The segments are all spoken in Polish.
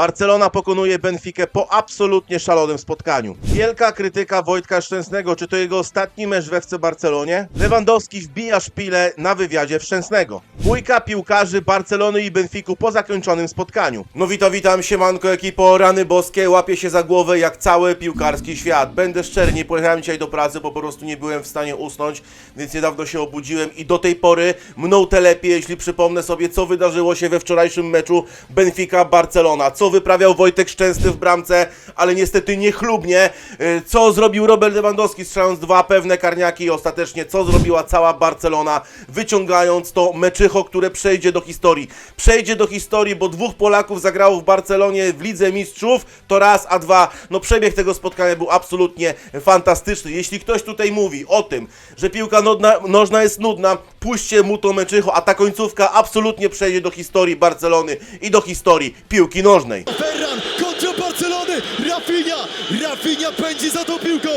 Barcelona pokonuje Benfikę po absolutnie szalonym spotkaniu. Wielka krytyka Wojtka Szczęsnego, czy to jego ostatni mecz w FC Barcelonie? Lewandowski wbija szpilę na wywiadzie w Szczęsnego. Dwójka piłkarzy Barcelony i Benfiku po zakończonym spotkaniu. No witam, witam, siemanko ekipo, rany boskie, łapię się za głowę jak cały piłkarski świat. Będę szczery, nie pojechałem dzisiaj do pracy, bo po prostu nie byłem w stanie usnąć, więc niedawno się obudziłem i do tej pory mną telepie, jeśli przypomnę sobie, co wydarzyło się we wczorajszym meczu Benfica-Barcelona, co wyprawiał Wojtek Szczęsny w bramce, ale niestety niechlubnie, y, co zrobił Robert Lewandowski strzelając dwa pewne karniaki i ostatecznie co zrobiła cała Barcelona, wyciągając to meczycho, które przejdzie do historii. Przejdzie do historii, bo dwóch Polaków zagrało w Barcelonie w Lidze Mistrzów, to raz, a dwa, no przebieg tego spotkania był absolutnie fantastyczny. Jeśli ktoś tutaj mówi o tym, że piłka nodna, nożna jest nudna, puśćcie mu to meczycho, a ta końcówka absolutnie przejdzie do historii Barcelony i do historii piłki nożnej. Ferran kontra Barcelony, Rafinha, Rafinha pędzi za tą piłką,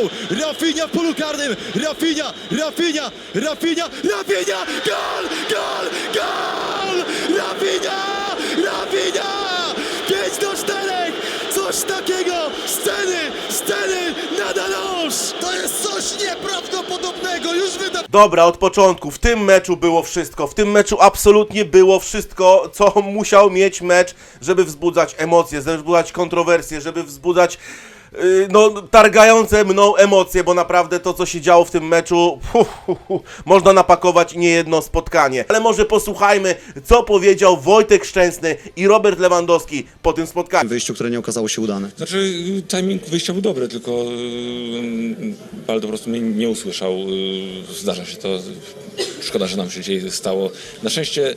Rafinha w polu karnym, Rafinha, Rafinha, Rafinha, Rafinha, gol, gol, gol, Rafinha, Rafinha, 5 do 4, coś takiego, sceny, sceny, nada nóż, to jest coś nieprawdopodobnego, już wyda... Dobra, od początku. W tym meczu było wszystko. W tym meczu absolutnie było wszystko, co musiał mieć mecz, żeby wzbudzać emocje, żeby wzbudzać kontrowersje, żeby wzbudzać. Yy, No, targające mną emocje, bo naprawdę to, co się działo w tym meczu, hu, hu, hu, można napakować nie jedno spotkanie. Ale może posłuchajmy, co powiedział Wojtek Szczęsny i Robert Lewandowski po tym spotkaniu. wyjściu, które nie okazało się udane. Znaczy, y, timing wyjścia był dobry, tylko yy, Baldo po prostu mnie nie usłyszał. Yy, zdarza się to. Szkoda, że nam się dzisiaj stało. Na szczęście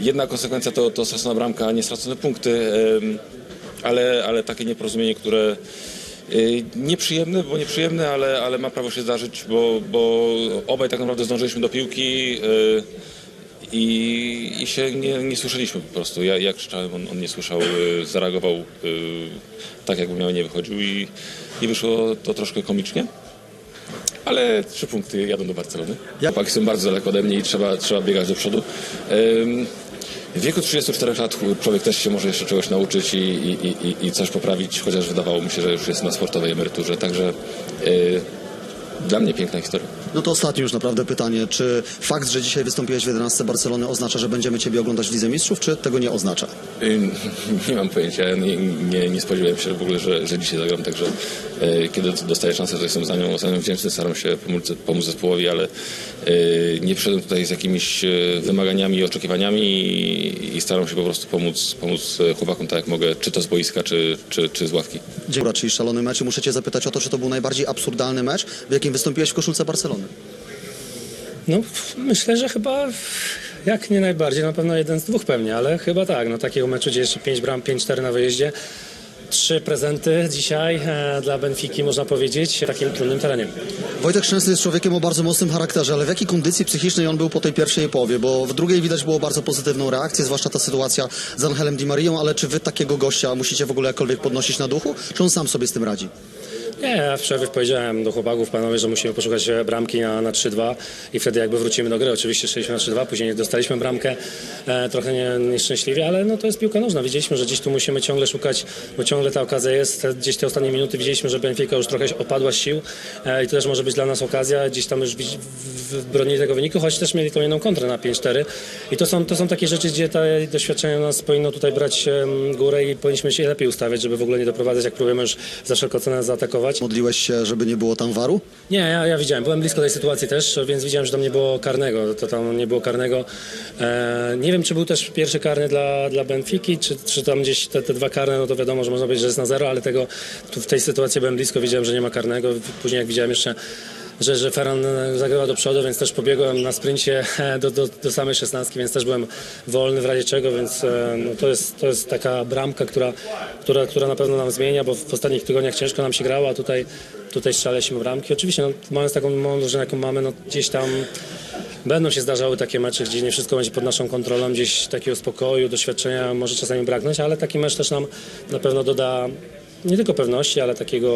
jedna konsekwencja to, to stracona bramka, a nie stracone punkty, yy, ale, ale takie nieporozumienie, które yy, nieprzyjemne, bo nieprzyjemne, ale, ale ma prawo się zdarzyć, bo, bo obaj tak naprawdę zdążyliśmy do piłki. Yy, i, i się nie, nie słyszeliśmy po prostu. Ja, ja krzyczałem, on, on nie słyszał, y, zareagował y, tak, jakby miał nie wychodził i, i wyszło to troszkę komicznie. Ale trzy punkty jadą do Barcelony. Chłopaki są bardzo daleko ode mnie i trzeba, trzeba biegać do przodu. W wieku 34 lat człowiek też się może jeszcze czegoś nauczyć i, i, i, i coś poprawić, chociaż wydawało mi się, że już jest na sportowej emeryturze. Także y, dla mnie piękna historia. No to ostatnie już naprawdę pytanie. Czy fakt, że dzisiaj wystąpiłeś w 11 Barcelony oznacza, że będziemy Ciebie oglądać w Lidze Mistrzów, czy tego nie oznacza? Y, Nie mam pojęcia, nie, nie, nie spodziewałem się w ogóle, że, że dzisiaj zagram, także kiedy dostaję szansę, to jestem za nią, za nią wdzięczny, staram się pomóc, pomóc zespołowi, ale e, nie przyszedłem tutaj z jakimiś e, wymaganiami i oczekiwaniami i, i staram się po prostu pomóc, pomóc e, chłopakom tak jak mogę, czy to z boiska, czy, czy, czy z ławki. Dziękuję, czyli szalony mecz. Muszę Cię zapytać o to, czy to był najbardziej absurdalny mecz, w jakim wystąpiłeś w koszulce Barcelony. No, myślę, że chyba jak nie najbardziej, na pewno jeden z dwóch pewnie, ale chyba tak. No, takiego meczu, gdzie jeszcze 5 bram, 5-4 na wyjeździe. Trzy prezenty dzisiaj e, dla Benfiki, można powiedzieć, takim trudnym terenie. Wojtek Szczęsny jest człowiekiem o bardzo mocnym charakterze, ale w jakiej kondycji psychicznej on był po tej pierwszej połowie? Bo w drugiej widać było bardzo pozytywną reakcję, zwłaszcza ta sytuacja z Angelem Di Marią, ale czy Wy takiego gościa musicie w ogóle jakkolwiek podnosić na duchu, czy on sam sobie z tym radzi? Nie, ja w przerwie powiedziałem do chłopaków, panowie, że musimy poszukać bramki na, na 3-2 i wtedy jakby wrócimy do gry. Oczywiście szliśmy na 3-2, później dostaliśmy bramkę e, trochę nie, nieszczęśliwie, ale no to jest piłka nożna. Widzieliśmy, że gdzieś tu musimy ciągle szukać, bo ciągle ta okazja jest. Gdzieś te ostatnie minuty widzieliśmy, że Benfica już trochę opadła sił e, i to też może być dla nas okazja. Gdzieś tam już w- w- bronili tego wyniku, choć też mieli tą jedną kontrę na 5-4 i to są, to są takie rzeczy, gdzie to doświadczenie nas powinno tutaj brać górę i powinniśmy się lepiej ustawiać, żeby w ogóle nie doprowadzać, jak próbujemy już za wszelką cenę zaatakować. Modliłeś się, żeby nie było tam waru? Nie, ja, ja widziałem, byłem blisko tej sytuacji też, więc widziałem, że tam nie było karnego, to tam nie było karnego. E, nie wiem, czy był też pierwszy karny dla, dla Benfiki, czy, czy tam gdzieś te, te dwa karne, no to wiadomo, że można powiedzieć, że jest na zero, ale tego tu w tej sytuacji byłem blisko, wiedziałem, że nie ma karnego. Później jak widziałem jeszcze że, że Ferran e, zagrywa do przodu, więc też pobiegłem na sprincie e, do, do, do samej szesnastki, więc też byłem wolny w razie czego, więc e, no, to, jest, to jest taka bramka, która, która, która na pewno nam zmienia, bo w ostatnich tygodniach ciężko nam się grało, a tutaj, tutaj strzelaliśmy bramki. Oczywiście, no, mając taką drużynę, jaką mamy, no, gdzieś tam będą się zdarzały takie mecze, gdzie nie wszystko będzie pod naszą kontrolą, gdzieś takiego spokoju, doświadczenia może czasami braknąć, ale taki mecz też nam na pewno doda nie tylko pewności, ale takiego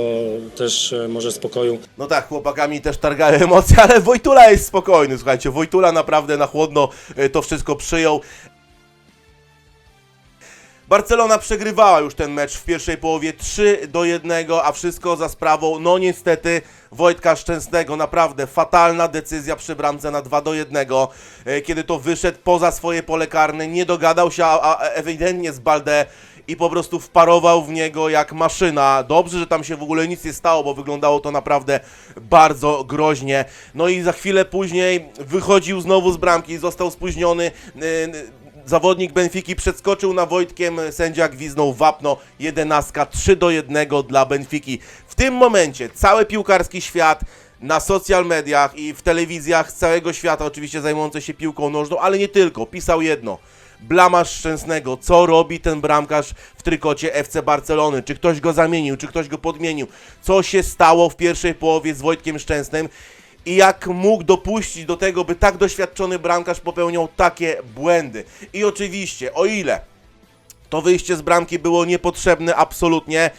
też e, może spokoju. No tak, chłopakami też targają emocje, ale Wojtula jest spokojny, słuchajcie, Wojtula naprawdę na chłodno y, to wszystko przyjął. Barcelona przegrywała już ten mecz w pierwszej połowie 3 do 1, a wszystko za sprawą, no niestety, Wojtka Szczęsnego. Naprawdę fatalna decyzja przy bramce na 2 do 1, e, kiedy to wyszedł poza swoje pole karne, nie dogadał się a, a ewidentnie z Balde i po prostu wparował w niego jak maszyna. Dobrze, że tam się w ogóle nic nie stało, bo wyglądało to naprawdę bardzo groźnie. No i za chwilę później wychodził znowu z bramki, został spóźniony. Yy, Zawodnik Benfiki przedskoczył na Wojtkiem, sędzia gwiznął wapno, 11, 3 do 1 dla Benfiki. W tym momencie cały piłkarski świat na social mediach i w telewizjach całego świata, oczywiście zajmujące się piłką nożną, ale nie tylko, pisał jedno. Blamasz Szczęsnego, co robi ten bramkarz w trykocie FC Barcelony? Czy ktoś go zamienił, czy ktoś go podmienił? Co się stało w pierwszej połowie z Wojtkiem Szczęsnym? i jak mógł dopuścić do tego, by tak doświadczony bramkarz popełniał takie błędy. I oczywiście, o ile to wyjście z bramki było niepotrzebne absolutnie,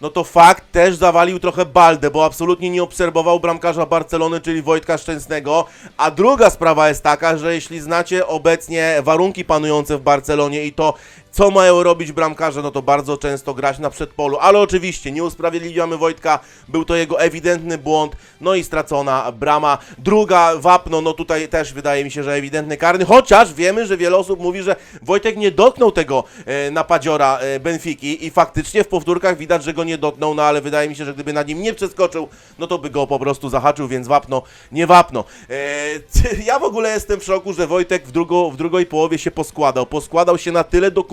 no to fakt też zawalił trochę Baldę, bo absolutnie nie obserwował bramkarza Barcelony, czyli Wojtka Szczęsnego. A druga sprawa jest taka, że jeśli znacie obecnie warunki panujące w Barcelonie i to, co mają robić bramkarze, no to bardzo często grać na przedpolu. Ale oczywiście nie usprawiedliwiamy Wojtka, był to jego ewidentny błąd, no i stracona brama. Druga wapno, no tutaj też wydaje mi się, że ewidentny karny, chociaż wiemy, że wiele osób mówi, że Wojtek nie dotknął tego e, napadziora e, Benfiki i faktycznie w powtórkach widać, że go nie dotknął, no ale wydaje mi się, że gdyby na nim nie przeskoczył, no to by go po prostu zahaczył, więc wapno, nie wapno. E, ja w ogóle jestem w szoku, że Wojtek w, drugo, w drugiej połowie się poskładał. Poskładał się na tyle do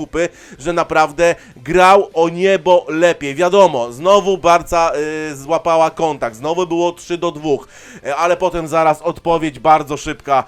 że naprawdę grał o niebo lepiej. Wiadomo, znowu Barca y, złapała kontakt, znowu było 3 do 2, y, ale potem zaraz odpowiedź bardzo szybka.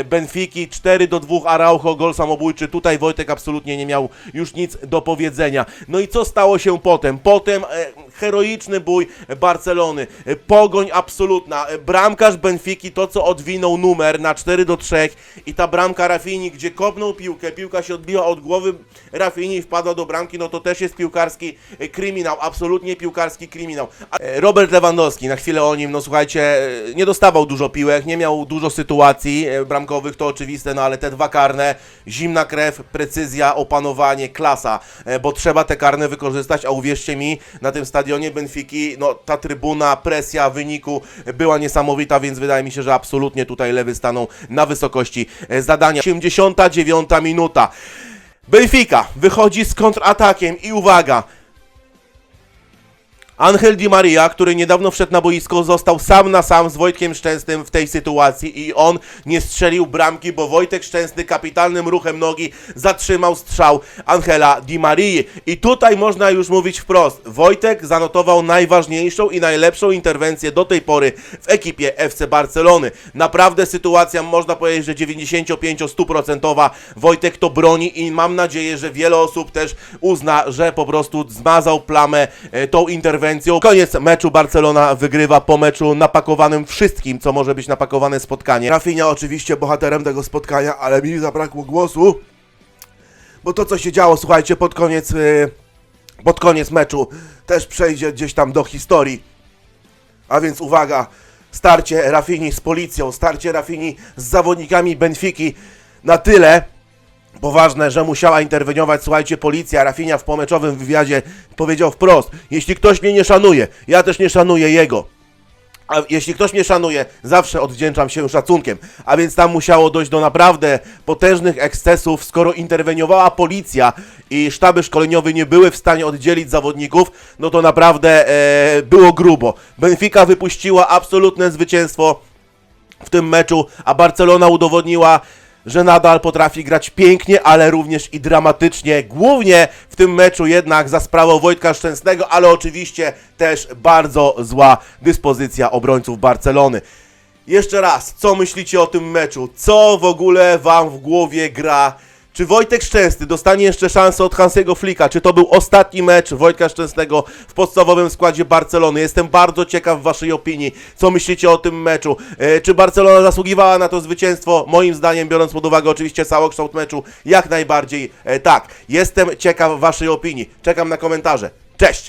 Y, Benfiki 4 do 2, Araujo gol samobójczy. Tutaj Wojtek absolutnie nie miał już nic do powiedzenia. No i co stało się potem? Potem e, heroiczny bój Barcelony, e, pogoń absolutna, e, bramkarz Benfiki, to co odwinął numer na 4 do 3 i ta bramka Rafini, gdzie kopnął piłkę, piłka się odbiła od głowy Rafini wpadła do bramki, no to też jest piłkarski e, kryminał, absolutnie piłkarski kryminał. E, Robert Lewandowski, na chwilę o nim, no słuchajcie, e, nie dostawał dużo piłek, nie miał dużo sytuacji bramkowych, to oczywiste, no ale te dwa karne, zimna krew, precyzja, opanowanie, klasa, bo trzeba te karne wykorzystać, a uwierzcie mi, na tym stadionie Benfiki, no ta trybuna, presja wyniku była niesamowita, więc wydaje mi się, że absolutnie tutaj lewy stanął na wysokości zadania. 89 minuta. Benfica wychodzi z kontratakiem i uwaga, Angel Di Maria, który niedawno wszedł na boisko, został sam na sam z Wojtkiem Szczęsnym w tej sytuacji i on nie strzelił bramki, bo Wojtek Szczęsny kapitalnym ruchem nogi zatrzymał strzał Angela Di Marii. I tutaj można już mówić wprost. Wojtek zanotował najważniejszą i najlepszą interwencję do tej pory w ekipie FC Barcelony. Naprawdę sytuacja, można powiedzieć, że 95-100%. Wojtek to broni i mam nadzieję, że wiele osób też uzna, że po prostu zmazał plamę e, tą interwencją. Koniec meczu Barcelona wygrywa po meczu napakowanym wszystkim, co może być napakowane spotkanie. Rafinha oczywiście bohaterem tego spotkania, ale mi zabrakło głosu, bo to co się działo, słuchajcie, pod koniec, yy, pod koniec meczu też przejdzie gdzieś tam do historii. A więc uwaga, starcie Rafini z policją, starcie Rafini z zawodnikami Benfiki na tyle poważne, że musiała interweniować, słuchajcie, policja. Rafinia w pomeczowym wywiadzie powiedział wprost, jeśli ktoś mnie nie szanuje, ja też nie szanuję jego. A jeśli ktoś mnie szanuje, zawsze odwdzięczam się szacunkiem. A więc tam musiało dojść do naprawdę potężnych ekscesów, skoro interweniowała policja i sztaby szkoleniowe nie były w stanie oddzielić zawodników, no to naprawdę e, było grubo. Benfica wypuściła absolutne zwycięstwo w tym meczu, a Barcelona udowodniła, że nadal potrafi grać pięknie, ale również i dramatycznie. Głównie w tym meczu jednak za sprawą Wojtka Szczęsnego, ale oczywiście też bardzo zła dyspozycja obrońców Barcelony. Jeszcze raz, co myślicie o tym meczu? Co w ogóle wam w głowie gra? Czy Wojtek Szczęsny dostanie jeszcze szansę od Hansego Flika? Czy to był ostatni mecz Wojtka Szczęsnego w podstawowym składzie Barcelony? Jestem bardzo ciekaw waszej opinii. Co myślicie o tym meczu? E, czy Barcelona zasługiwała na to zwycięstwo? Moim zdaniem, biorąc pod uwagę oczywiście całokształt meczu, jak najbardziej e, tak. Jestem ciekaw waszej opinii. Czekam na komentarze. Cześć!